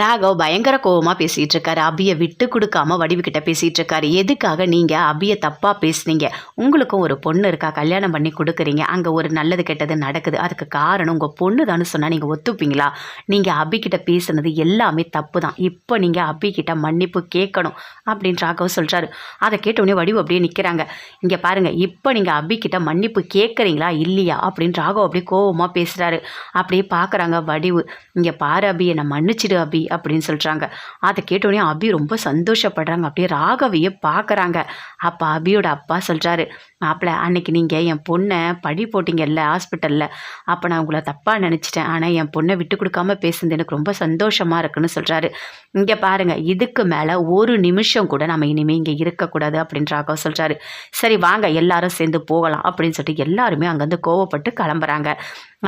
ராகவ் பயங்கர கோவமாக பேசிகிட்டு இருக்காரு அபியை விட்டு கொடுக்காம வடிவுக்கிட்ட பேசிகிட்டு இருக்காரு எதுக்காக நீங்கள் அபியை தப்பாக பேசுனீங்க? உங்களுக்கும் ஒரு பொண்ணு இருக்கா? கல்யாணம் பண்ணி கொடுக்குறீங்க. அங்கே ஒரு நல்லது கெட்டது நடக்குது. அதுக்கு காரணம் உங்கள் பொண்ணு தானே சொன்னால் நீங்கள் ஒத்துப்பீங்களா? நீங்கள் அபிக்கிட்ட பேசுனது எல்லாமே தப்பு தான் இப்போ நீங்கள் அபிக்கிட்ட மன்னிப்பு கேட்கணும் அப்படின்னு ராகவ் சொல்கிறாரு அதை கேட்டவுடனே வடிவு அப்படியே நிற்கிறாங்க இங்கே பாருங்கள் இப்போ நீங்கள் அபிக்கிட்ட மன்னிப்பு கேட்குறீங்களா? இல்லையா? அப்படின்னு ராகவ் அப்படியே கோவமாக பேசுகிறாரு அப்படியே பார்க்குறாங்க வடிவு. இங்கே பாரு அபி என்னை மன்னிச்சிடு அபி. அப்படின்னு சொல்கிறாங்க அதை கேட்டோடனே அபி ரொம்ப சந்தோஷப்படுறாங்க. அப்படியே ராகவியை பார்க்குறாங்க அப்போ அபியோட அப்பா சொல்கிறாரு மாப்பிள்ள அன்னைக்கு நீங்கள் என் பொண்ணை படி போட்டிங்கல்ல ஹாஸ்பிட்டலில். அப்போ நான் உங்களை தப்பாக நினச்சிட்டேன். ஆனால் என் பொண்ணை விட்டு கொடுக்காம பேசுனது எனக்கு ரொம்ப சந்தோஷமாக இருக்குன்னு சொல்கிறாரு இங்கே பாருங்கள் இதுக்கு மேலே ஒரு நிமிஷம் கூட நம்ம இனிமேல் இங்கே இருக்கக்கூடாது அப்படின்றாக சொல்கிறாரு சரி வாங்க எல்லாரும் சேர்ந்து போகலாம் அப்படின்னு சொல்லிட்டு எல்லாருமே அங்கேருந்து கோவப்பட்டு கிளம்புறாங்க.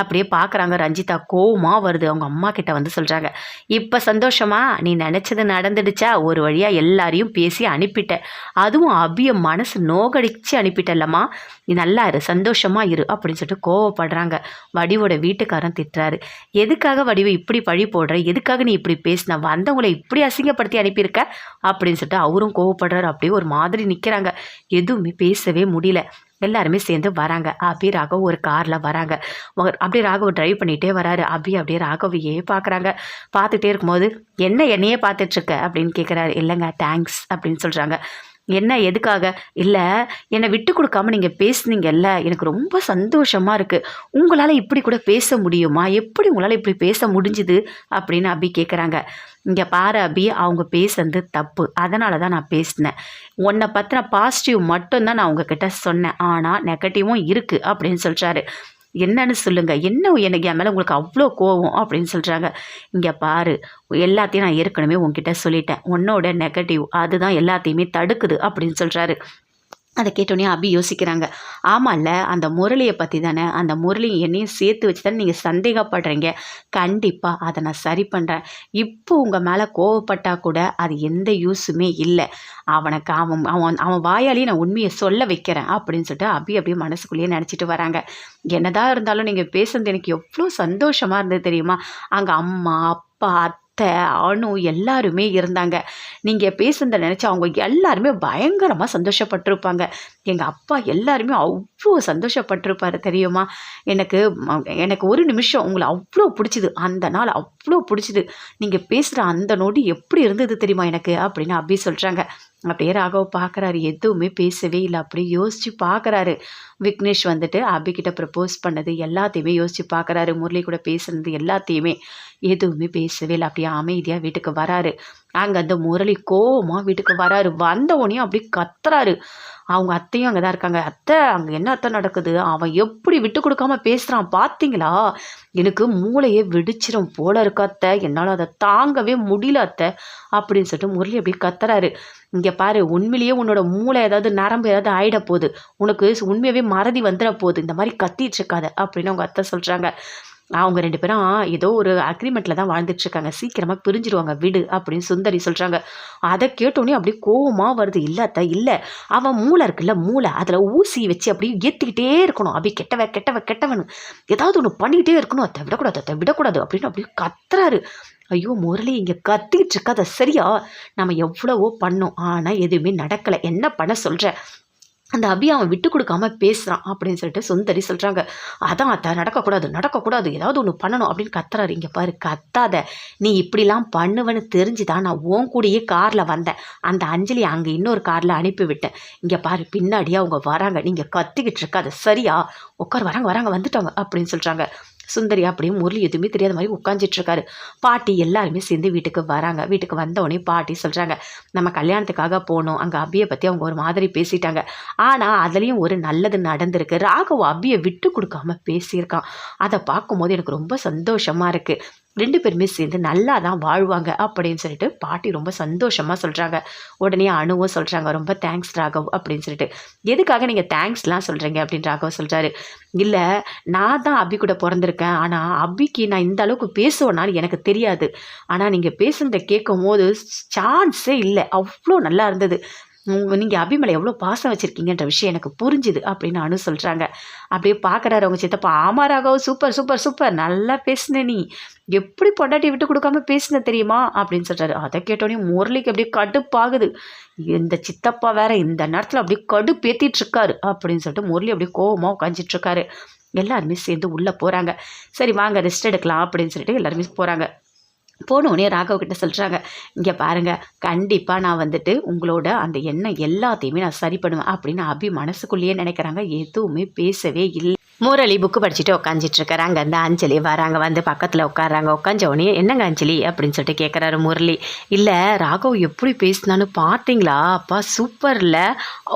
அப்படியே பார்க்குறாங்க ரஞ்சிதா கோவமாக வருது. அவங்க அம்மா கிட்ட வந்து சொல்கிறாங்க இப்போ சந்தோஷமா? நீ நினச்சது நடந்துடுச்சா? ஒரு வழியாக எல்லாரையும் பேசி அனுப்பிட்ட அதுவும் அபிய மனசு நோகடிச்சு அனுப்பிட்டல்லம்மா நீ நல்லா இரு சந்தோஷமா இரு அப்படின்னு சொல்லிட்டு கோவப்படுறாங்க. வடிவோட வீட்டுக்காரன் திட்டுறாரு. எதுக்காக வடிவு இப்படி பழி போடுற? எதுக்காக நீ இப்படி பேசின? வந்தவங்களை இப்படி அசிங்கப்படுத்தி அனுப்பியிருக்க? அப்படின்னு சொல்லிட்டு அவரும் கோவப்படுறாரு. அப்படியே ஒரு மாதிரி நிற்கிறாங்க எதுவுமே பேசவே முடியல. எல்லாருமே சேர்ந்து வராங்க. அபி ராகவ் ஒரு காரில் வராங்க. அப்படியே ராகவ் டிரைவ் பண்ணிகிட்டே வராரு. அபி அப்படியே ராகவையே பார்க்குறாங்க பார்த்துட்டே இருக்கும்போது என்ன என்னையே பார்த்துட்ருக்க அப்படின்னு கேட்குறாரு இல்லைங்க தேங்க்ஸ் அப்படின்னு சொல்கிறாங்க என்ன எதுக்காக? இல்லை என்னை விட்டு கொடுக்காம நீங்கள் பேசுனீங்கல்ல எனக்கு ரொம்ப சந்தோஷமாக இருக்குது உங்களால் இப்படி கூட பேச முடியுமா? எப்படி உங்களால் இப்படி பேச முடிஞ்சுது? அப்படின்னு அபி கேட்குறாங்க இங்கே பாரு அபி அவங்க பேசுனது தப்பு. அதனால தான் நான் பேசினேன். உன்னை பற்றின பாசிட்டிவ் மட்டும்தான் நான் உங்ககிட்ட சொன்னேன். ஆனால் நெகட்டிவும் இருக்குது அப்படின்னு சொல்கிறாரு என்னன்னு சொல்லுங்கள் என்ன எனக்கு என் மேலே உங்களுக்கு அவ்வளோ கோவம் அப்படின்னு சொல்கிறாங்க இங்கே பாரு எல்லாத்தையும் நான் ஏற்கனவே உங்ககிட்ட சொல்லிட்டேன். உன்னோட நெகட்டிவ் அதுதான் எல்லாத்தையுமே தடுக்குது அப்படின்னு சொல்கிறாரு அதை கேட்டோன்னே அபி யோசிக்கிறாங்க. ஆமாம்ல அந்த முரளியை பற்றி தானே அந்த முரளி என்னையும் சேர்த்து வச்சு தானே நீங்கள் சந்தேகப்படுறீங்க. கண்டிப்பாக அதை நான் சரி பண்ணுறேன் இப்போ உங்கள் மேலே கோவப்பட்டால் கூட அது எந்த யூஸுமே இல்லை. அவனுக்கு அவன் அவன் அவன் வாயாலேயே நான் உண்மையை சொல்ல வைக்கிறேன் அப்படின்னு சொல்லிட்டு அபி அப்படியே மனசுக்குள்ளேயே நினச்சிட்டு வராங்க. என்னதான் இருந்தாலும் நீங்கள் பேசுனது எனக்கு எவ்வளோ சந்தோஷமாக இருந்தது தெரியுமா? அங்கே அம்மா அப்பா அத்தை அணு எல்லாருமே இருந்தாங்க. நீங்கள் பேசுனதை நினச்சி அவங்க எல்லாருமே பயங்கரமாக சந்தோஷப்பட்டிருப்பாங்க. எங்கள் அப்பா எல்லாருமே அவ்வளோ சந்தோஷப்பட்டிருப்பாரு தெரியுமா? எனக்கு எனக்கு ஒரு நிமிஷம் உங்களை அவ்வளோ பிடிச்சிது. அந்த நாள் அவ்வளோ பிடிச்சிது. நீங்கள் பேசுகிற அந்த நொடி எப்படி இருந்தது தெரியுமா எனக்கு? அப்படின்னு அப்படி சொல்கிறாங்க அப்படியே ராகவ் பார்க்குறாரு எதுவுமே பேசவே இல்லை. அப்படியே யோசித்து பார்க்குறாரு விக்னேஷ் வந்துட்டு அபிகிட்ட ப்ரப்போஸ் பண்ணது எல்லாத்தையுமே யோசித்து பார்க்குறாரு முரளி கூட பேசுனது எல்லாத்தையுமே எதுவுமே பேசவே இல்லை. அப்படியே அமைதியாக வீட்டுக்கு வராரு. அங்கே அந்த முரளி கோவமாக வீட்டுக்கு வராரு. வந்த உடனே அப்படி கத்துறாரு. அவங்க அத்தையும் அங்கே தான் இருக்காங்க. அத்தை அங்கே என்ன அத்தை நடக்குது? அவன் எப்படி விட்டு கொடுக்காம பேசுகிறான் பார்த்தீங்களா எனக்கு மூளையே வெடிச்சிரும் போல இருக்கு அத்தை. என்னால் அதை தாங்கவே முடியல அத்தை அப்படின்னு சொல்லிட்டு முரளி அப்படி கத்துறாரு. இங்கே பாரு உண்மையிலேயே உன்னோட மூளை ஏதாவது நரம்பு ஏதாவது ஆயிட போகுது. உனக்கு உண்மையாகவே மறதி வந்துட போகுது. இந்த மாதிரி கத்திட்டு இருக்காத அப்படின்னு அவங்க அத்தை சொல்கிறாங்க அவங்க ரெண்டு பேரும் ஏதோ ஒரு அக்ரிமெண்ட்டில் தான் வாழ்ந்துட்டு இருக்காங்க சீக்கிரமாக பிரிஞ்சிருவாங்க விடு அப்படின்னு சுந்தரி சொல்கிறாங்க அதை கேட்டோன்னே அப்படியே கோவமாக வருது. இல்லாத இல்லை. அவன் மூளை இருக்குல்ல மூளை. அதில் ஊசி வச்சு அப்படியே ஏற்றிக்கிட்டே இருக்கணும். அப்படி கெட்டவ கெட்டவ கெட்டவன் ஏதாவது ஒன்று பண்ணிக்கிட்டே இருக்கணும். அதை விடக்கூடாது அதை விடக்கூடாது அப்படின்னு அப்படியே கத்துறாரு. ஐயோ முரளி இங்கே கத்திக்கிட்டு இருக்காத. சரியா? நம்ம எவ்வளவோ பண்ணோம். ஆனால் எதுவுமே நடக்கலை. என்ன பண்ண சொல்கிற அந்த அபி அவன் விட்டு கொடுக்காம பேசுகிறான் அப்படின்னு சொல்லிட்டு சுந்தரி சொல்கிறாங்க அதான் அத்தை நடக்கக்கூடாது நடக்கக்கூடாது ஏதாவது ஒன்று பண்ணணும் அப்படின்னு கத்துறாரு. இங்கே பாரு கத்தாத. நீ இப்படிலாம் பண்ணுவேன்னு தெரிஞ்சுதான் நான் உன் கூடயே காரில் வந்தேன். அந்த அஞ்சலி அங்கே இன்னொரு காரில் அனுப்பி விட்டேன் இங்கே பாரு பின்னாடியே அவங்க வராங்க. நீங்கள் கத்திக்கிட்டு இருக்காது. சரியா? உட்கார் வராங்க வராங்க வந்துட்டாங்க அப்படின்னு சொல்கிறாங்க சுந்தரி அப்படியே முரளி எதுவுமே தெரியாத மாதிரி உட்காந்துட்டு இருக்காரு பாட்டி எல்லாருமே சேர்ந்து வீட்டுக்கு வராங்க. வீட்டுக்கு வந்த உடனே பாட்டி சொல்கிறாங்க நம்ம கல்யாணத்துக்காக போனோம். அங்கே அபியை பற்றி அவங்க ஒரு மாதிரி பேசிட்டாங்க. ஆனால் அதுலேயும் ஒரு நல்லது நடந்திருக்கு. ராகவ் அபியை விட்டு கொடுக்காம பேசியிருக்கான். அதை பார்க்கும்போது எனக்கு ரொம்ப சந்தோஷமாக இருக்குது ரெண்டு பேருமே சேர்ந்து நல்லா தான் வாழ்வாங்க அப்படின்னு சொல்லிட்டு பாட்டி ரொம்ப சந்தோஷமாக சொல்கிறாங்க உடனே அணுவும் சொல்கிறாங்க ரொம்ப தேங்க்ஸ் ராகவ் அப்படின்னு சொல்லிட்டு. எதுக்காக நீங்கள் தேங்க்ஸ்லாம் சொல்கிறீங்க அப்படின்னு ராகவ் சொல்கிறாரு இல்லை நான் தான் அபி கூட பிறந்திருக்கேன். ஆனால் அபிக்கு நான் இந்த அளவுக்கு பேசுவேனான்னு எனக்கு தெரியாது. ஆனால் நீங்கள் பேசுனதை கேட்கும் போது சான்ஸே இல்லை. அவ்வளோ நல்லா இருந்தது. உங்கள் நீங்கள் அபி மேலே எவ்வளோ பாசம் வச்சுருக்கீங்கன்ற விஷயம் எனக்கு புரிஞ்சுது அப்படின்னு அனு சொல்கிறாங்க அப்படியே பார்க்குறாரு அவங்க சித்தப்பா. ஆமா ராகவ் சூப்பர் சூப்பர் சூப்பர். நல்லா பேசுன நீ. எப்படி பொண்டாட்டி விட்டு கொடுக்காம பேசுன தெரியுமா? அப்படின்னு சொல்கிறாரு அதை கேட்டோடனே முரளிக்கு அப்படியே கடுப்பாகுது. இந்த சித்தப்பா வேற இந்த நேரத்தில் அப்படியே கடுப்பேற்றிட்டுருக்காரு அப்படின்னு சொல்லிட்டு முரளி அப்படியே கோபமாக உட்காந்துட்டு இருக்காரு எல்லாருமே சேர்ந்து உள்ளே போகிறாங்க சரி வாங்க ரெஸ்ட் எடுக்கலாம் அப்படின்னு சொல்லிட்டு எல்லாருமே போகிறாங்க போனோடனே ராகவ் கிட்ட சொல்கிறாங்க இங்கே பாருங்கள் கண்டிப்பாக நான் வந்துட்டு உங்களோட அந்த எண்ணம் எல்லாத்தையுமே நான் சரி பண்ணுவேன் அப்படின்னு அபி மனசுக்குள்ளேயே நினைக்கிறாங்க. எதுவுமே பேசவே இல்லை. முரளி புக்கு படிச்சுட்டு உட்காந்துட்டு இருக்காங்க அந்த அஞ்சலி வராங்க வந்து பக்கத்தில் உட்காராங்க உட்காந்த உடனே என்னங்க அஞ்சலி? அப்படின்னு சொல்லிட்டு கேட்குறாரு முரளி. இல்லை ராகவ் எப்படி பேசினான்னு பார்த்தீங்களா அப்பா சூப்பரில்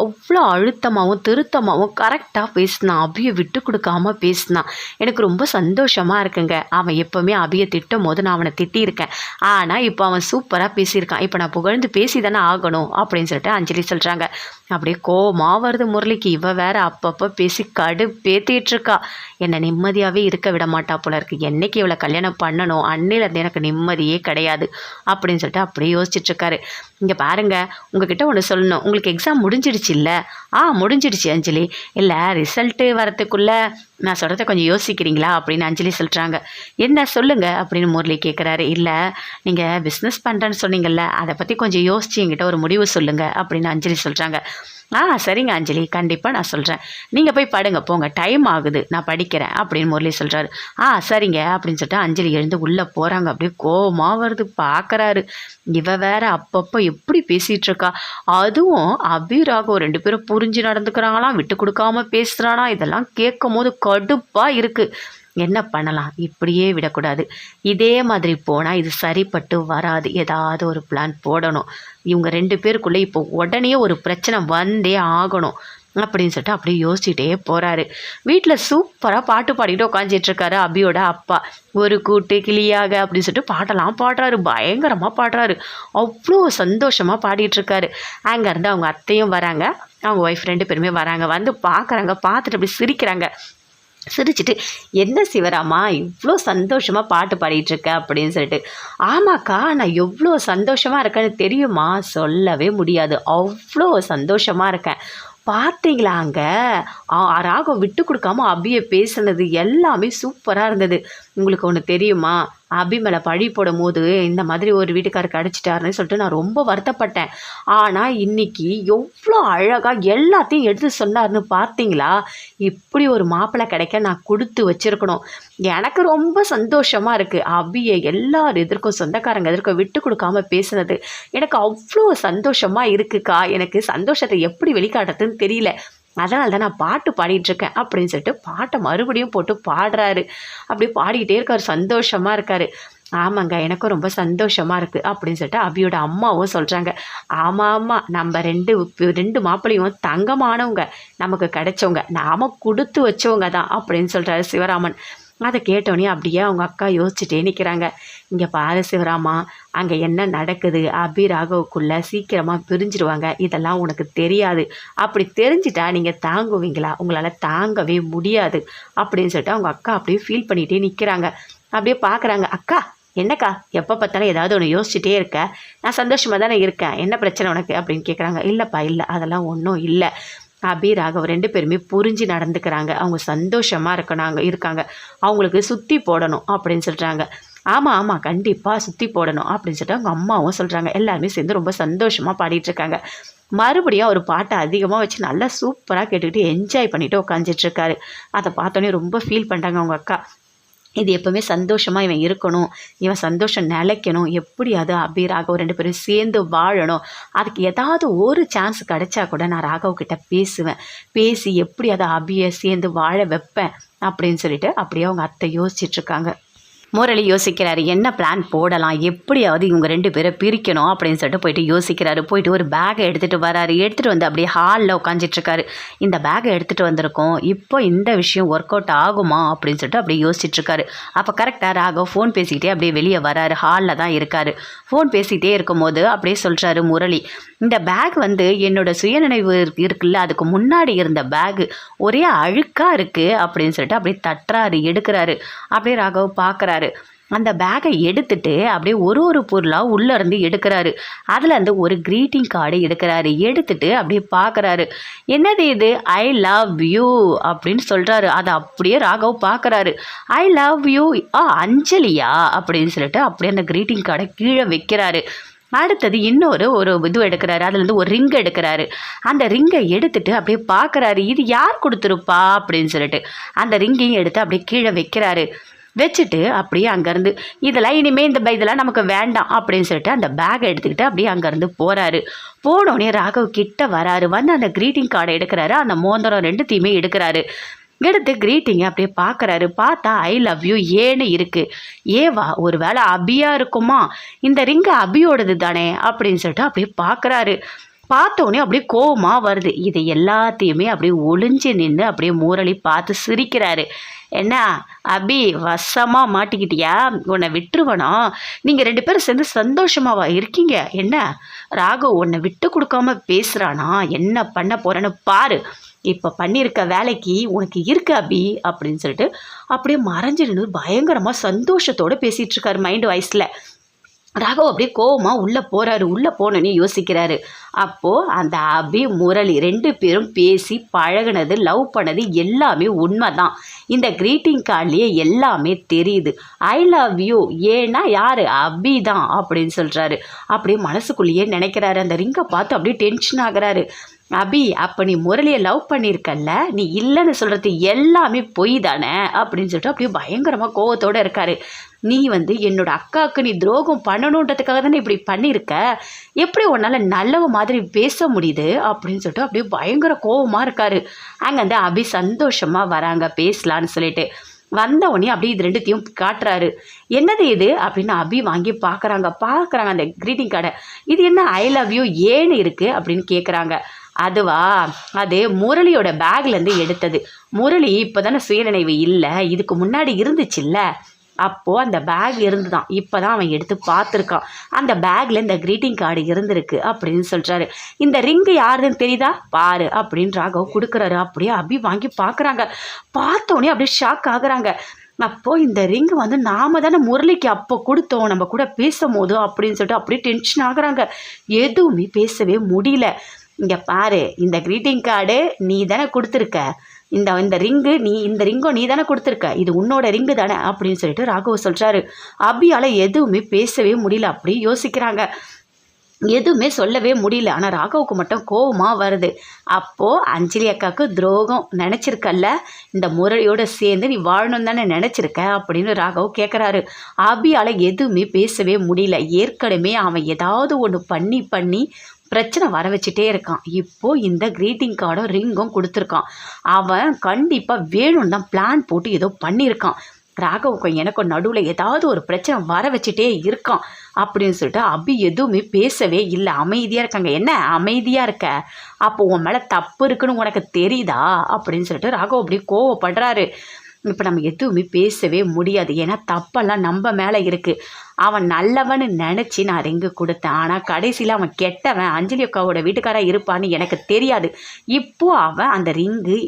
அவ்வளோ அழுத்தமாகவும் திருத்தமாகவும் கரெக்டாக பேசினான் அபியை விட்டு கொடுக்காம பேசினான் எனக்கு ரொம்ப சந்தோஷமாக இருக்குங்க. அவன் எப்போவுமே அபியை திட்டும் போது நான் அவனை திட்டியிருக்கேன். ஆனால் இப்போ அவன் சூப்பராக பேசியிருக்கான். இப்போ நான் புகழ்ந்து பேசி தானே ஆகணும் அப்படின்னு சொல்லிட்டு அஞ்சலி சொல்கிறாங்க அப்படியே கோவமாக வருது முரளிக்கு. இவ வேற அப்பப்போ பேசி கடு பேத்திட்டு இருக்கா என்னை நிம்மதியாகவே இருக்க விட மாட்டா போல இருக்கு. என்னைக்கு இவளை கல்யாணம் பண்ணணும்? அன்னிலேருந்து எனக்கு நிம்மதியே கிடையாது. அப்படின்னு சொல்லிட்டு அப்படியே யோசிச்சுட்டு இருக்காரு இங்கே பாருங்க உங்ககிட்ட ஒன்று சொல்லணும். உங்களுக்கு எக்ஸாம் முடிஞ்சிடுச்சு இல்லை? ஆ முடிஞ்சிடுச்சு அஞ்சலி. இல்லை ரிசல்ட்டு வரத்துக்குள்ளே நான் சொல்கிறத கொஞ்சம் யோசிக்கிறீங்களா அப்படின்னு அஞ்சலி சொல்கிறாங்க என்ன சொல்லுங்கள் அப்படின்னு முரளி கேட்குறாரு இல்லை நீங்கள் பிஸ்னஸ் பண்ணுறேன்னு சொன்னீங்கல்ல அதை பற்றி கொஞ்சம் யோசிச்சு என்கிட்ட ஒரு முடிவு சொல்லுங்கள் அப்படின்னு அஞ்சலி சொல்கிறாங்க ஆ சரிங்க அஞ்சலி. கண்டிப்பாக நான் சொல்கிறேன் நீங்கள் போய் படுங்க போங்க. டைம் ஆகுது. நான் படிக்கிறேன் அப்படின்னு முரளி சொல்கிறாரு ஆ சரிங்க அப்படின்னு சொல்லிட்டு அஞ்சலி எழுந்து உள்ளே போகிறாங்க அப்படியே கோபமாக வருது. பார்க்குறாரு இவ வேற அப்பப்போ எப்படி பேசிகிட்டு இருக்கா? அதுவும் அபிராகம் ரெண்டு பேரும் புரிஞ்சு நடந்துக்கிறாங்களாம். விட்டு கொடுக்காம பேசுகிறானா இதெல்லாம் கேட்கும் போது கடுப்பாக இருக்குது என்ன பண்ணலாம்? இப்படியே விடக்கூடாது. இதே மாதிரி போனால் இது சரிப்பட்டு வராது. ஏதாவது ஒரு பிளான் போடணும். இவங்க ரெண்டு பேருக்குள்ளே இப்போ உடனே ஒரு பிரச்சனை வந்தே ஆகணும் அப்படின்னு சொல்லிட்டு அப்படியே யோசிச்சுட்டே போகிறாரு வீட்டில் சூப்பராக பாட்டு பாடிக்கிட்டு உட்காந்துட்டுருக்காரு அபியோட அப்பா. ஒரு கூட்டு கிளியாக அப்படின்னு சொல்லிட்டு பாட்டெல்லாம் பாடுறாரு. பயங்கரமாக பாடுறாரு. அவ்வளோ சந்தோஷமாக பாடிட்டுருக்காரு அங்கேருந்து அவங்க அத்தையும் வராங்க. அவங்க ஒய்ஃப் ரெண்டு பேருமே வராங்க. வந்து பார்க்குறாங்க பார்த்துட்டு அப்படி சிரிக்கிறாங்க. சிரிச்சிட்டு என்ன சிவராமா இவ்வளோ சந்தோஷமாக பாட்டு பாடிட்டு இருக்க அப்படின்னு சொல்லிட்டு ஆமாக்கா நான் எவ்வளோ சந்தோஷமாக இருக்கேன்னு தெரியுமா? சொல்லவே முடியாது. அவ்வளோ சந்தோஷமாக இருக்கேன். பார்த்தீங்களா அங்கே? ராகம் விட்டு கொடுக்காம அபியை பேசுனது எல்லாமே சூப்பராக இருந்தது. உங்களுக்கு ஒன்று தெரியுமா? அபி மேலே பழி போடும் போது இந்த மாதிரி ஒரு வீட்டுக்காரருக்கு அடிச்சிட்டாருன்னு சொல்லிட்டு நான் ரொம்ப வருத்தப்பட்டேன். ஆனால் இன்னைக்கு எவ்வளோ அழகாக எல்லாத்தையும் எடுத்து சொன்னார்னு பார்த்தீங்களா? இப்படி ஒரு மாப்பிள்ளை கிடைக்க நான் கொடுத்து வச்சிருக்கணும். எனக்கு ரொம்ப சந்தோஷமாக இருக்குது அபியை எல்லார் எதிர்க்கும் சொந்தக்காரங்க எதிர்க்கும் விட்டு கொடுக்காம பேசுனது எனக்கு அவ்வளோ சந்தோஷமாக இருக்குக்கா. எனக்கு சந்தோஷத்தை எப்படி வெளிக்காட்டுறதுன்னு தெரியல. அதனால தான் நான் பாட்டு பாடிட்டுருக்கேன் அப்படின்னு சொல்லிட்டு பாட்டை மறுபடியும் போட்டு பாடுறாரு. அப்படி பாடிக்கிட்டே இருக்கார் சந்தோஷமாக இருக்கார். ஆமாங்க எனக்கும் ரொம்ப சந்தோஷமாக இருக்குது அப்படின்னு சொல்லிட்டு அபியோட அம்மாவும் சொல்கிறாங்க ஆமாம் ஆமாம் நம்ம ரெண்டு ரெண்டு மாப்பிள்ளையும் தங்கமானவங்க நமக்கு கிடைச்சவங்க நாம் கொடுத்து வச்சவங்க தான் அப்படின்னு சொல்கிறாரு சிவராமன். அதை கேட்டோன்னே அப்படியே அவங்க அக்கா யோசிச்சுட்டே நிற்கிறாங்க இங்கே பாரு சிவராமா அங்கே என்ன நடக்குது? அபி ராகவுக்குள்ளே சீக்கிரமாக பிரிஞ்சிருவாங்க. இதெல்லாம் உனக்கு தெரியாது. அப்படி தெரிஞ்சிட்டா நீங்கள் தாங்குவீங்களா? உங்களால் தாங்கவே முடியாது. அப்படின்னு சொல்லிட்டு அவங்க அக்கா அப்படியே ஃபீல் பண்ணிகிட்டே நிற்கிறாங்க அப்படியே பார்க்குறாங்க அக்கா என்னக்கா? எப்போ பார்த்தாலும் ஏதாவது ஒன்று யோசிச்சுட்டே இருக்க? நான் சந்தோஷமாக தானே இருக்கேன். என்ன பிரச்சனை உனக்கு? அப்படின்னு கேட்குறாங்க இல்லைப்பா இல்லை. அதெல்லாம் ஒன்றும் இல்லை. அபி ராகவ் ரெண்டு பேருமே புரிஞ்சு நடந்துக்கிறாங்க. அவங்க சந்தோஷமாக இருக்கணாங்க இருக்காங்க. அவங்களுக்கு சுற்றி போடணும் அப்படின்னு சொல்கிறாங்க ஆமாம் ஆமாம் கண்டிப்பாக சுற்றி போடணும் அப்படின்னு சொல்லிட்டு அவங்க அம்மாவும் சொல்கிறாங்க எல்லாருமே சேர்ந்து ரொம்ப சந்தோஷமாக பாடிட்டுருக்காங்க மறுபடியும் அவர் பாட்டை அதிகமாக வச்சு நல்லா சூப்பராக கேட்டுக்கிட்டு என்ஜாய் பண்ணிவிட்டு உட்காந்துட்ருக்காரு அதை பார்த்தோன்னே ரொம்ப ஃபீல் பண்ணுறாங்க அவங்க அக்கா. இது எப்போவுமே சந்தோஷமாக இவன் இருக்கணும். இவன் சந்தோஷம் நிலைக்கணும். எப்படி அது அபி ராகவ் ரெண்டு பேரும் சேர்ந்து வாழணும். அதுக்கு ஏதாவது ஒரு சான்ஸ் கிடைச்சா கூட நான் ராகவ் கிட்ட பேசுவேன். பேசி எப்படி அதை அபியை சேர்ந்து வாழ வைப்பேன் அப்படின்னு சொல்லிட்டு அப்படியே அவங்க அத்தை யோசிச்சுட்ருக்காங்க முரளி யோசிக்கிறாரு என்ன பிளான் போடலாம்? எப்படியாவது இவங்க ரெண்டு பேரை பிரிக்கணும் அப்படின்னு சொல்லிட்டு போயிட்டு யோசிக்கிறாரு. போயிட்டு ஒரு பேக்கை எடுத்துகிட்டு வராரு. எடுத்துகிட்டு வந்து அப்படியே ஹாலில் உட்காந்துட்ருக்காரு இந்த பேக்கை எடுத்துகிட்டு வந்திருக்கோம். இப்போ இந்த விஷயம் ஒர்க் அவுட் ஆகுமா? அப்படின்னு சொல்லிட்டு அப்படியே யோசிச்சுட்ருக்காரு அப்போ கரெக்டாக ராகவ் ஃபோன் பேசிக்கிட்டே அப்படியே வெளியே வராரு. ஹாலில் தான் இருக்கார். ஃபோன் பேசிகிட்டே இருக்கும்போது அப்படியே சொல்கிறாரு முரளி இந்த பேக் வந்து என்னோட சுயநினைவு இருக்குல்ல? அதுக்கு முன்னாடி இருந்த பேகு ஒரே அழுக்காக இருக்குது அப்படின்னு சொல்லிட்டு அப்படியே தட்டுறாரு எடுக்கிறாரு. அப்படியே ராகவ் பார்க்குறாரு அந்த பேக்கை எடுத்துட்டு அப்படியே ஒரு ஒரு பொருளாக உள்ளே இருந்து எடுக்கிறாரு. அதில் அந்த ஒரு க்ரீட்டிங் கார்டு எடுக்கிறாரு. எடுத்துட்டு அப்படியே பார்க்குறாரு என்னது இது? ஐ லவ் யூ அப்படின்னு சொல்கிறாரு அதை அப்படியே ராகவ் பார்க்குறாரு ஐ லவ் யூ ஆ அஞ்சலியா? அப்படின்னு சொல்லிட்டு அப்படியே அந்த க்ரீட்டிங் கார்டை கீழே வைக்கிறாரு. அடுத்தது இன்னொரு ஒரு இது எடுக்கிறாரு. அதுலேருந்து ஒரு ரிங் எடுக்கிறாரு. அந்த ரிங்கை எடுத்துட்டு அப்படியே பார்க்குறாரு இது யார் கொடுத்துருப்பா? அப்படின்னு சொல்லிட்டு அந்த ரிங்கையும் எடுத்து அப்படியே கீழே வைக்கிறாரு. வச்சுட்டு அப்படியே அங்கேருந்து இதெல்லாம் இனிமேல் இந்த இதெல்லாம் நமக்கு வேண்டாம் அப்படின்னு சொல்லிட்டு அந்த பேக்கை எடுத்துக்கிட்டு அப்படியே அங்கேருந்து போகிறாரு போனோடனே ராகவ் கிட்ட வராரு. வந்து அந்த க்ரீட்டிங் கார்டை எடுக்கிறாரு. அந்த மோந்தரம் ரெண்டுத்தையுமே எடுக்கிறாரு. எடுத்து க்ரீட்டிங்கை அப்படியே பார்க்குறாரு பார்த்தா ஐ லவ் யூ ஏன்னு இருக்குது ஏவா ஒரு வேளை அபியாக இருக்குமா? இந்த ரிங்கு அபியோடது தானே அப்படின்னு சொல்லிட்டு அப்படியே பார்க்குறாரு பார்த்தோன்னே அப்படியே கோபமாக வருது. இது எல்லாத்தையுமே அப்படியே ஒளிஞ்சு நின்று அப்படியே முரளி பார்த்து சிரிக்கிறாரு. என்ன? அபி வசமாக மாட்டிக்கிட்டியா? உன்னை விட்டுருவனா? நீங்கள் ரெண்டு பேரும் சேர்ந்து சந்தோஷமாவா இருக்கீங்க? என்ன? ராகவ் உன்னை விட்டு கொடுக்காம பேசுகிறானா என்ன பண்ண போகிறேன்னு பாரு. இப்போ பண்ணியிருக்க வேலைக்கு உனக்கு இருக்கு அபி அப்படின்னு சொல்லிட்டு அப்படியே மறைஞ்சு நின்று பயங்கரமாக சந்தோஷத்தோடு பேசிகிட்ருக்காரு மைண்டு மைண்ட் வாய்ஸில் ராகவ் அப்படியே கோவமாக உள்ளே போகிறாரு உள்ளே போனோன்னு யோசிக்கிறாரு. அப்போது அந்த அபி முரளி ரெண்டு பேரும் பேசி பழகுனது லவ் பண்ணது எல்லாமே உண்மை தான் இந்த க்ரீட்டிங் கார்ட்லேயே எல்லாமே தெரியுது. ஐ லவ் யூ ஏன்னா யார்? அபி தான் அப்படின்னு சொல்கிறாரு அப்படியே மனசுக்குள்ளேயே நினைக்கிறாரு. அந்த ரிங்கை பார்த்து அப்படியே டென்ஷன் ஆகுறாரு. அபி அப்போ நீ முரளியை லவ் பண்ணியிருக்கல்ல? நீ இல்லைன்னு சொல்கிறது எல்லாமே பொய் தானே? அப்படின்னு சொல்லிட்டு அப்படியே பயங்கரமாக கோவத்தோடு இருக்காரு. நீ வந்து என்னோட அக்காவுக்கு நீ துரோகம் பண்ணணுன்றதுக்காக தானே இப்படி பண்ணியிருக்க? எப்படி உன்னால் நல்லவ மாதிரி பேச முடியுது? அப்படின்னு சொல்லிட்டு அப்படியே பயங்கர கோவமாக இருக்காரு. அங்கே வந்து அபி சந்தோஷமாக வராங்க பேசலான்னு சொல்லிட்டு. வந்த உடனே அப்படியே இது ரெண்டுத்தையும் காட்டுறாரு. என்னது இது? அப்படின்னு அபி வாங்கி பார்க்குறாங்க. பார்க்குறாங்க அந்த க்ரீட்டிங் கார்டை இது என்ன ஐ லவ் யூ ஏன்னு இருக்குது அப்படின்னு கேட்குறாங்க அதுவா? அது முரளியோட பேக்லேருந்து எடுத்தது. முரளி இப்போ தானே சுயநினைவு இல்லை. இதுக்கு முன்னாடி இருந்துச்சுல்ல? அப்போது அந்த பேக் இருந்து தான் இப்போ தான் அவன் எடுத்து பார்த்துருக்கான். அந்த பேக்கில் இந்த க்ரீட்டிங் கார்டு இருந்திருக்கு அப்படின்னு சொல்கிறாரு இந்த ரிங்கு யாருன்னு தெரியுதா? பாரு அப்படின்னு ராகவ் கொடுக்குறாரு. அப்படியே அபி வாங்கி பார்க்குறாங்க. பார்த்தோன்னே அப்படியே ஷாக் ஆகுறாங்க. அப்போது இந்த ரிங் வந்து நாம தானே முரளிக்கு அப்போ கொடுத்தோம். நம்ம கூட பேசும்போது அப்படின்னு சொல்லிட்டு அப்படியே டென்ஷன் ஆகுறாங்க. எதுவுமே பேசவே முடியல. இங்கே பாரு இந்த க்ரீட்டிங் கார்டு நீ தானே கொடுத்துருக்க. இந்த இந்த ரிங்கு நீ இந்த ரிங்கும் நீ தானே கொடுத்துருக்க. இது உன்னோட ரிங்கு தானே அப்படின்னு சொல்லிட்டு ராகவ் சொல்கிறாரு அபியால் எதுவுமே பேசவே முடியல அப்படி யோசிக்கிறாங்க. எதுவுமே சொல்லவே முடியல. ஆனால் ராகவுக்கு மட்டும் கோவமாக வருது. அப்போது அஞ்சலி அக்காவுக்கு துரோகம் நினச்சிருக்கல்ல? இந்த முரளியோடு சேர்ந்து நீ வாழணும் தானே நினச்சிருக்க? அப்படின்னு ராகவ் கேட்குறாரு அபியால் எதுவுமே பேசவே முடியல. ஏற்கனவே அவன் ஏதாவது ஒன்று பண்ணி பண்ணி பிரச்சனை வர வச்சுட்டே இருக்கான். இப்போது இந்த க்ரீட்டிங் கார்டும் ரிங்கும் கொடுத்துருக்கான். அவன் கண்டிப்பாக வேணும்னு தான் பிளான் போட்டு ஏதோ பண்ணியிருக்கான். ராகவுக்கும் எனக்கும் நடுவில் ஏதாவது ஒரு பிரச்சனை வர வச்சுட்டே இருக்கான் அப்படின்னு சொல்லிட்டு அபி எதுவுமே பேசவே இல்லை. அமைதியாக இருக்காங்க. என்ன? அமைதியாக இருக்க? அப்போ உன் மேலே தப்பு இருக்குன்னு உனக்கு தெரியுதா? அப்படின்னு சொல்லிட்டு ராகவ் அப்படியே கோவப்படுறாரு. இப்போ நம்ம எதுவுமே பேசவே முடியாது. ஏன்னா தப்பெல்லாம் நம்ம மேலே இருக்குது அவன் நல்லவன்னு நினச்சி நான் ரிங்கு கொடுத்தேன். ஆனால் கடைசியில் அவன் கெட்டவன் அஞ்சலி அக்காவோட வீட்டுக்காராக இருப்பான்னு எனக்கு தெரியாது. இப்போ அவன் அந்த ரிங்கு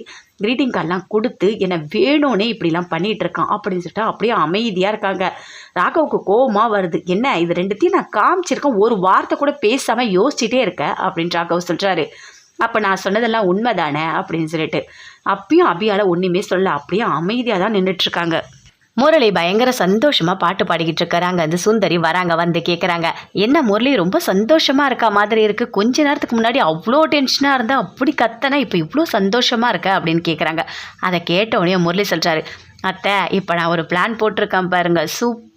க்ரீட்டிங் கார்டெலாம் கொடுத்து என்னை வேணும்னே இப்படிலாம் பண்ணிகிட்டு இருக்கான் அப்படின்னு சொல்லிட்டு அப்படியே அமைதியாக இருக்காங்க. ராகவுக்கு கோபமாக வருது. என்ன இது ரெண்டுத்தையும் நான் காமிச்சிருக்கேன் ஒரு வார்த்தை கூட பேசாமல் யோசிச்சுட்டே இருக்கேன் அப்படின்னு ராகவ் சொல்கிறாரு அப்போ நான் சொன்னதெல்லாம் உண்மை தானே அப்படின்னு சொல்லிட்டு. அப்பயும் அபியால் ஒன்றுமே சொல்ல அப்படியே அமைதியாக தான் நின்றுட்டுருக்காங்க முரளி பயங்கர சந்தோஷமாக பாட்டு பாடிக்கிட்டு இருக்கிறாங்க அந்த சுந்தரி வராங்க வந்து கேட்குறாங்க என்ன முரளி ரொம்ப சந்தோஷமாக இருக்க மாதிரி இருக்குது கொஞ்ச நேரத்துக்கு முன்னாடி அவ்வளோ டென்ஷனாக இருந்தால் அப்படி கத்தனா இப்போ இவ்வளோ சந்தோஷமாக இருக்க அப்படின்னு கேட்குறாங்க அதை கேட்ட உடனே முரளி சொல்கிறாரு அத்தை இப்போ நான் ஒரு பிளான் போட்டிருக்கேன் பாருங்க.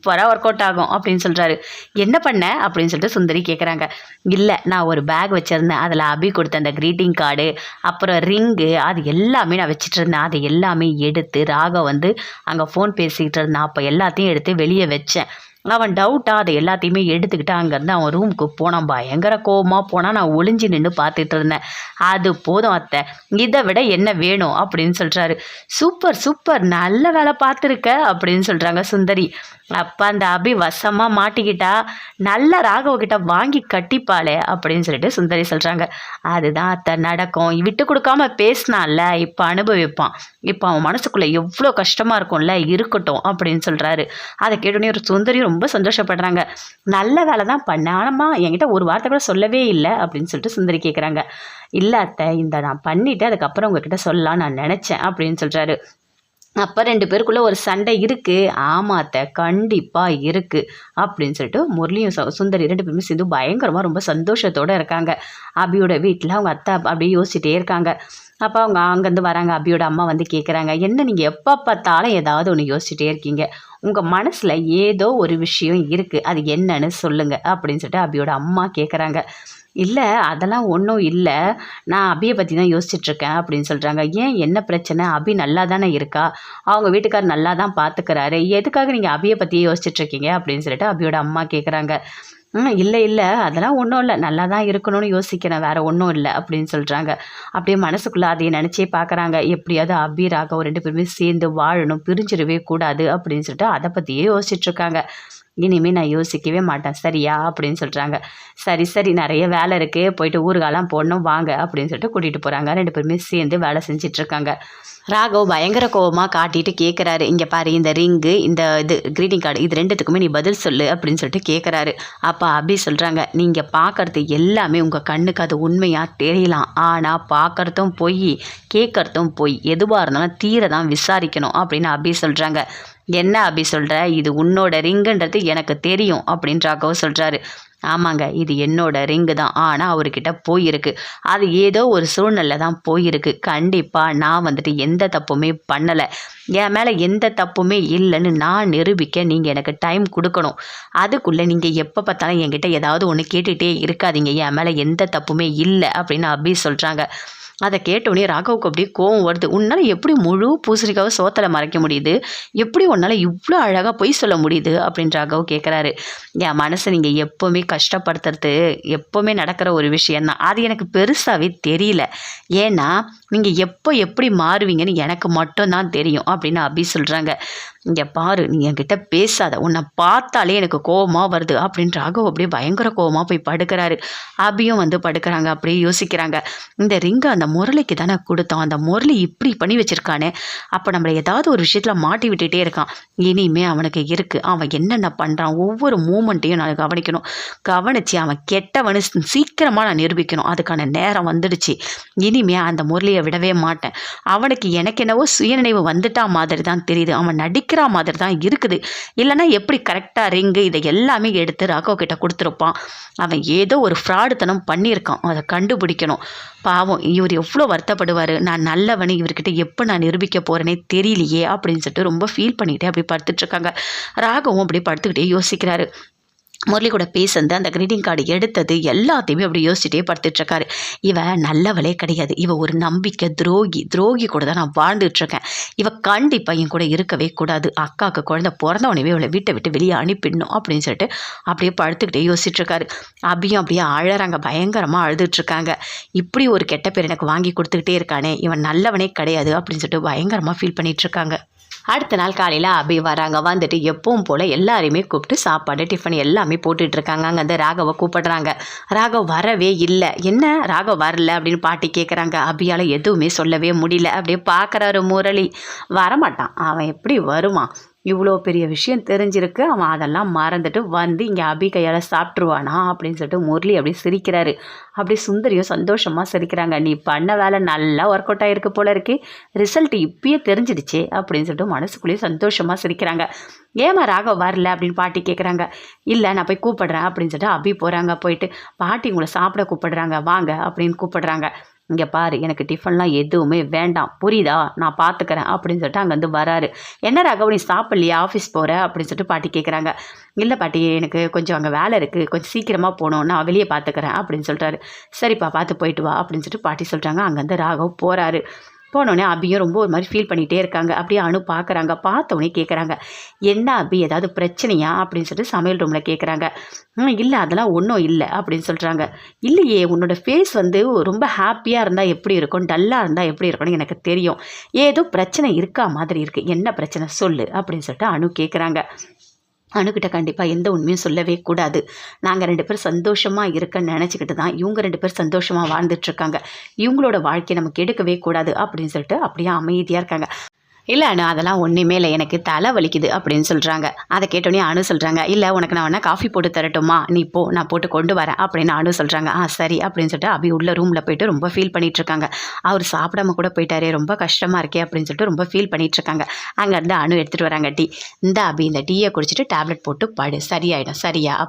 சூப்பராக ஒர்க் அவுட் ஆகும் அப்படின்னு சொல்கிறாரு என்ன பண்ண? அப்படின்னு சொல்லிட்டு சுந்தரி கேட்குறாங்க இல்லை நான் ஒரு பேக் வச்சுருந்தேன். அதில் அபி கொடுத்த அந்த க்ரீட்டிங் கார்டு அப்புறம் ரிங்கு அது எல்லாமே நான் வச்சுட்டு இருந்தேன். அதை எல்லாமே எடுத்து ராக வந்து அங்கே ஃபோன் பேசிக்கிட்டு இருந்தான். அப்போ எல்லாத்தையும் எடுத்து வெளியே வச்சேன். அவன் டவுட்டாக அதை எல்லாத்தையுமே எடுத்துக்கிட்டு அங்கேருந்து அவன் ரூமுக்கு போனான். பயங்கர கோபமாக போனால் நான் ஒளிஞ்சு நின்று பார்த்துட்டு இருந்தேன். அது போதும் அத்தை. இதை விட என்ன வேணும்? அப்படின்னு சொல்கிறாரு சூப்பர் சூப்பர். நல்ல வேலை பார்த்துருக்க அப்படின்னு சொல்கிறாங்க சுந்தரி. அப்போ அந்த அபி வசமாக மாட்டிக்கிட்டா நல்ல ராகவகிட்ட வாங்கி கட்டிப்பாளே அப்படின்னு சொல்லிட்டு சுந்தரி சொல்கிறாங்க அதுதான் அத்தை நடக்கும். விட்டு கொடுக்காம பேசினான்ல இப்போ அனுபவிப்பான். இப்போ அவன் மனசுக்குள்ளே எவ்வளோ கஷ்டமாக இருக்கும்ல இருக்கட்டும் அப்படின்னு சொல்கிறாரு அதை கேட்டோடனே ஒரு சுந்தரி ரொம்ப சந்தோஷப்படுறாங்க. நல்ல வேலை தான் பண்ணேன் ஆனாம்மா என்கிட்ட ஒரு வார்த்தை கூட சொல்லவே இல்லை அப்படின்னு சொல்லிட்டு சுந்தரி கேட்குறாங்க இல்லை அத்தை இந்த நான் பண்ணிவிட்டு அதுக்கப்புறம் உங்ககிட்ட சொல்லலாம் நான் நினச்சேன் அப்படின்னு சொல்கிறாரு அப்போ ரெண்டு பேருக்குள்ளே ஒரு சண்டை இருக்குது ஆமாத்த அத்தை. கண்டிப்பாக இருக்குது அப்படின்னு சொல்லிட்டு முரளியும் சு- சுந்தரி ரெண்டு பேருமே சேர்ந்து பயங்கரமாக ரொம்ப சந்தோஷத்தோடு இருக்காங்க. அபியோட வீட்டில் அவங்க அத்தை அப்படியே யோசிச்சுட்டே இருக்காங்க. அப்போ அவங்க அங்கேருந்து வராங்க. அபியோட அம்மா வந்து கேட்குறாங்க என்ன நீங்கள் எப்போ பார்த்தாலும் ஏதாவது ஒன்று யோசிச்சுட்டே இருக்கீங்க? உங்கள் மனசில் ஏதோ ஒரு விஷயம் இருக்குது அது என்னன்னு சொல்லுங்கள் அப்படின்னு சொல்லிட்டு அபியோட அம்மா கேட்குறாங்க இல்லை அதெல்லாம் ஒன்றும் இல்லை. நான் அபியை பற்றி தான் யோசிச்சுட்ருக்கேன் அப்படின்னு சொல்கிறாங்க ஏன் என்ன பிரச்சனை? அபி நல்லா தானே இருக்கா? அவங்க வீட்டுக்கார் நல்லா தான் பார்த்துக்கிறாரு எதுக்காக நீங்கள் அபியை பற்றியே யோசிச்சுட்ருக்கீங்க? அப்படின்னு சொல்லிட்டு அபியோட அம்மா கேட்குறாங்க ம் இல்லை இல்லை. அதெல்லாம் ஒன்றும் இல்லை. நல்லா தான் இருக்கணும்னு யோசிக்கிறேன். வேறு ஒன்றும் இல்லை அப்படின்னு சொல்கிறாங்க அப்படியே மனசுக்குள்ளே அதையே நினச்சே பார்க்குறாங்க எப்படியாவது அபி ராகவ் ரெண்டு பேருமே சேர்ந்து வாழணும். பிரிஞ்சிடவே கூடாது அப்படின்னு சொல்லிட்டு அதை பற்றியே யோசிச்சுட்ருக்காங்க. இனிமேல் நான் யோசிக்கவே மாட்டேன். சரியா? அப்படின்னு சொல்கிறாங்க சரி சரி நிறைய வேலை இருக்குது போயிட்டு ஊருகாலாம் போடணும். வாங்க அப்படின்னு சொல்லிட்டு கூட்டிகிட்டு போகிறாங்க ரெண்டு பேருமே சேர்ந்து வேலை செஞ்சிட்ருக்காங்க. ராகவ் பயங்கர கோபமாக காட்டிட்டு கேட்குறாரு இங்கே பாரு இந்த ரிங்கு இந்த இது க்ரீட்டிங் கார்டு இது ரெண்டுத்துக்குமே நீ பதில் சொல்லு அப்படின்னு சொல்லிட்டு கேட்குறாரு அப்போ அபி சொல்கிறாங்க நீங்கள் பார்க்குறது எல்லாமே உங்கள் கண்ணுக்கு அது உண்மையாக தெரியலாம். ஆனால் பார்க்குறதும் பொய் கேட்குறதும் பொய். எதுவாக இருந்தாலும் தீர தான் விசாரிக்கணும் அப்படின்னு அபி சொல்கிறாங்க என்ன அபி சொல்கிற இது உன்னோட ரிங்குன்றது எனக்கு தெரியும் அப்படின்னு ராகவ் சொல்கிறாரு ஆமாங்க இது என்னோட ரிங்கு தான். ஆனால் அவர்கிட்ட போயிருக்கு. அது ஏதோ ஒரு சூழ்நிலை தான் போயிருக்கு. கண்டிப்பாக நான் வந்துட்டு எந்த தப்புமே பண்ணலை. என் மேலே எந்த தப்புமே இல்லைன்னு நான் நிரூபிக்க நீங்கள் எனக்கு டைம் கொடுக்கணும். அதுக்குள்ளே நீங்கள் எப்போ பார்த்தாலும் என்கிட்ட ஏதாவது ஒன்று கேட்டுகிட்டே இருக்காதீங்க. என் மேலே எந்த தப்புமே இல்லை அப்படின்னு அபி சொல்கிறாங்க அதை கேட்டோடனே ராகவுக்கு அப்படியே கோவம் வருது. உன்னால் எப்படி முழு பூசணிக்காவை சோத்தில் மறைக்க முடியுது? எப்படி உன்னால் இவ்வளோ அழகாக பொய் சொல்ல முடியுது? அப்படின்னு ராகவ் கேட்குறாரு என் மனசை நீங்கள் எப்போவுமே கஷ்டப்படுத்துறது எப்போவுமே நடக்கிற ஒரு விஷயந்தான் அது எனக்கு பெருசாகவே தெரியல. ஏன்னா நீங்கள் எப்போ எப்படி மாறுவீங்கன்னு எனக்கு மட்டும்தான் தெரியும் அப்படின்னு அபி சொல்கிறாங்க இங்கே பாரு நீ என்கிட்ட பேசாத. உன்னை பார்த்தாலே எனக்கு கோபமாக வருது அப்படின்னு ராகவ் அப்படியே பயங்கர கோபமாக போய் படுக்கிறாரு. அபியும் வந்து படுக்கிறாங்க அப்படியே யோசிக்கிறாங்க. இந்த ரிங்கை அந்த முரளிக்கு தானே கொடுத்தோம். அந்த முரளி இப்படி பண்ணி வச்சிருக்கானே. அப்போ நம்மளை ஏதாவது ஒரு விஷயத்தில் மாட்டி விட்டுட்டே இருக்கான். இனிமே அவனுக்கு இருக்குது அவன் என்னென்ன பண்ணுறான் ஒவ்வொரு மூமெண்ட்டையும் நான் கவனிக்கணும். கவனித்து அவன் கெட்டவனு சீக்கிரமாக நான் நிரூபிக்கணும். அதுக்கான நேரம் வந்துடுச்சு. இனிமே அந்த முரளியை விடவே மாட்டேன். அவனுக்கு எனக்கு என்னவோ சுயநினைவு வந்துட்டா மாதிரி தான் தெரியுது. அவன் நடிக்கிற மாதிரி தான் இருக்குது. இல்லைன்னா எப்படி கரெக்டாக ரிங்கு இதை எல்லாமே எடுத்து ராகவ் கிட்ட கொடுத்துருப்பான். அவன் ஏதோ ஒரு ஃப்ராடுத்தனம் பண்ணியிருக்கான். அதை கண்டுபிடிக்கணும். பாவம் இவர் எவ்வளோ வருத்தப்படுவார்? நான் நல்லவனு இவர்கிட்ட எப்போ நான் நிரூபிக்க போகிறேனே தெரியலையே அப்படின்னு சொல்லிட்டு ரொம்ப ஃபீல் பண்ணிக்கிட்டே அப்படி படுத்துட்ருக்காங்க ராகவும் அப்படி படுத்துக்கிட்டே யோசிக்கிறாரு. முரளி கூட பேசுனது அந்த க்ரீட்டிங் கார்டு எடுத்தது எல்லாத்தையுமே அப்படி யோசிச்சுட்டே படுத்துட்ருக்காரு. இவன் நல்லவளே கிடையாது. இவன் ஒரு நம்பிக்கை துரோகி துரோகி கூட தான் நான் வாழ்ந்துட்டுருக்கேன் இவன் கண்டிப்பாக என் கூட இருக்கவே கூடாது. அக்காவுக்கு குழந்தை பிறந்தவனவே இவளை வீட்டை விட்டு வெளியே அனுப்பிடணும் அப்படின்னு சொல்லிட்டு அப்படியே படுத்துக்கிட்டே யோசிச்சுட்ருக்காரு. அபியும் அப்படியே அழறாங்க. பயங்கரமாக அழுதுட்ருக்காங்க. இப்படி ஒரு கெட்ட பேர் எனக்கு வாங்கி கொடுத்துக்கிட்டே இருக்கானே. இவன் நல்லவனே கிடையாது அப்படின்னு சொல்லிட்டு பயங்கரமாக ஃபீல் பண்ணிகிட்ருக்காங்க இருக்காங்க அடுத்த நாள் காலையில் அபி வராங்க. வந்துட்டு எப்பவும் போல் எல்லாரையுமே கூப்பிட்டு சாப்பாடு டிஃபன் எல்லாமே போட்டுட்ருக்காங்க அங்கே வந்து ராகவை கூப்பிடுறாங்க. ராகவ் வரவே இல்லை. என்ன? ராகவ் வரல அப்படின்னு பாட்டி கேட்குறாங்க அபியால் எதுவுமே சொல்லவே முடியல. அப்படியே பார்க்குறாரு முரளி. வரமாட்டான். அவன் எப்படி வருவான்? இவ்வளோ பெரிய விஷயம் தெரிஞ்சிருக்கு. அவன் அதெல்லாம் மறந்துட்டு வந்து இங்கே அபி கையால் சாப்பிட்ருவானா அப்படின்னு சொல்லிட்டு முரளி அப்படியே சிரிக்கிறாரு. அப்படியே சுந்தரியும் சந்தோஷமாக சிரிக்கிறாங்க. நீ பண்ண வேலை நல்லா ஒர்க் அவுட் ஆகிருக்கு போல இருக்கே. ரிசல்ட் இப்பயே தெரிஞ்சிடுச்சே அப்படின்னு சொல்லிட்டு மனசுக்குள்ளேயே சந்தோஷமாக சிரிக்கிறாங்க. ஏமா ராகவ் வரல அப்படின்னு பாட்டி கேட்குறாங்க இல்லை நான் போய் கூப்பிடுறேன் அப்படின்னு சொல்லிட்டு அபி போகிறாங்க போயிட்டு பாட்டி உங்களை சாப்பிட கூப்பிடுறாங்க. வாங்க அப்படின்னு கூப்பிடுறாங்க. இங்கே பாரு எனக்கு டிஃபன்லாம் எதுவுமே வேண்டாம். புரியுதா? நான் பார்த்துக்கிறேன் அப்படின்னு சொல்லிட்டு அங்கேருந்து வராரு. என்ன ராகவ் நீ சாப்பிட்லையா? ஆஃபீஸ் போகிற அப்படின்னு சொல்லிட்டு பாட்டி கேட்குறாங்க இல்லை பாட்டி எனக்கு கொஞ்சம் அங்கே வேலை இருக்குது கொஞ்சம் சீக்கிரமாக போகணும். நான் வெளியே பார்த்துக்கிறேன் அப்படின்னு சொல்லிட்டாரு சரிப்பா பார்த்து போயிட்டு வா. அப்படின்னு சொல்லிட்டு பாட்டி சொல்கிறாங்க அங்கேருந்து ராகவ் போகிறாரு போனோடனே அபியும் ரொம்ப ஒரு மாதிரி ஃபீல் பண்ணிகிட்டே இருக்காங்க. அப்படியே அனு பார்க்குறாங்க பார்த்தோன்னே கேட்குறாங்க என்ன அபி? ஏதாவது பிரச்சனையா? அப்படின்னு சொல்லிட்டு சமையல் ரூமில் கேட்குறாங்க ம் இல்லை. அதெல்லாம் ஒன்றும் இல்லை. அப்படின்னு சொல்கிறாங்க இல்லையே. உன்னோட ஃபேஸ் வந்து ரொம்ப ஹாப்பியாக இருந்தால் எப்படி இருக்கும்? டல்லாக இருந்தால் எப்படி இருக்கும்னு எனக்கு தெரியும். ஏதோ பிரச்சனை இருக்கா மாதிரி இருக்குது என்ன பிரச்சனை? சொல்லு. அப்படின்னு சொல்லிட்டு அனு கேட்குறாங்க அணுக்கிட்ட கண்டிப்பாக எந்த உண்மையும் சொல்லவே கூடாது. நாங்கள் ரெண்டு பேரும் சந்தோஷமாக இருக்கன்னு நினச்சிக்கிட்டு தான் இவங்க ரெண்டு பேரும் சந்தோஷமாக வாழ்ந்துட்டுருக்காங்க இவங்களோட வாழ்க்கையை நமக்கு எடுக்கவே கூடாது அப்படின்னு சொல்லிட்டு அப்படியே அமைதியாக இருக்காங்க. இல்லை அனு அதெல்லாம் ஒன்றுமே இல்லை. எனக்கு தலை வலிக்குது அப்படின்னு சொல்கிறாங்க அதை கேட்டோன்னே அனு சொல்கிறாங்க இல்லை உனக்கு நான் வேணா காஃபி போட்டு தரட்டுமா? நீ போ நான் போட்டு கொண்டு வரேன் அப்படின்னு அனு சொல்கிறாங்க ஆ சரி அப்படின்னு சொல்லிட்டு அபி உள்ள ரூமில் போயிட்டு ரொம்ப ஃபீல் பண்ணிகிட்ருக்காங்க அவர் சாப்பிடாம கூட போயிட்டாரே ரொம்ப கஷ்டமாக இருக்கே அப்படின்னு சொல்லிட்டு ரொம்ப ஃபீல் பண்ணிட்டு இருக்காங்க. அங்கேருந்து அணு எடுத்துகிட்டு வராங்க டீ. இந்த அபி இந்த டீயை குடிச்சிட்டு டேப்லெட் போட்டு படு. சரியாயிடும். சரியா? அப்படி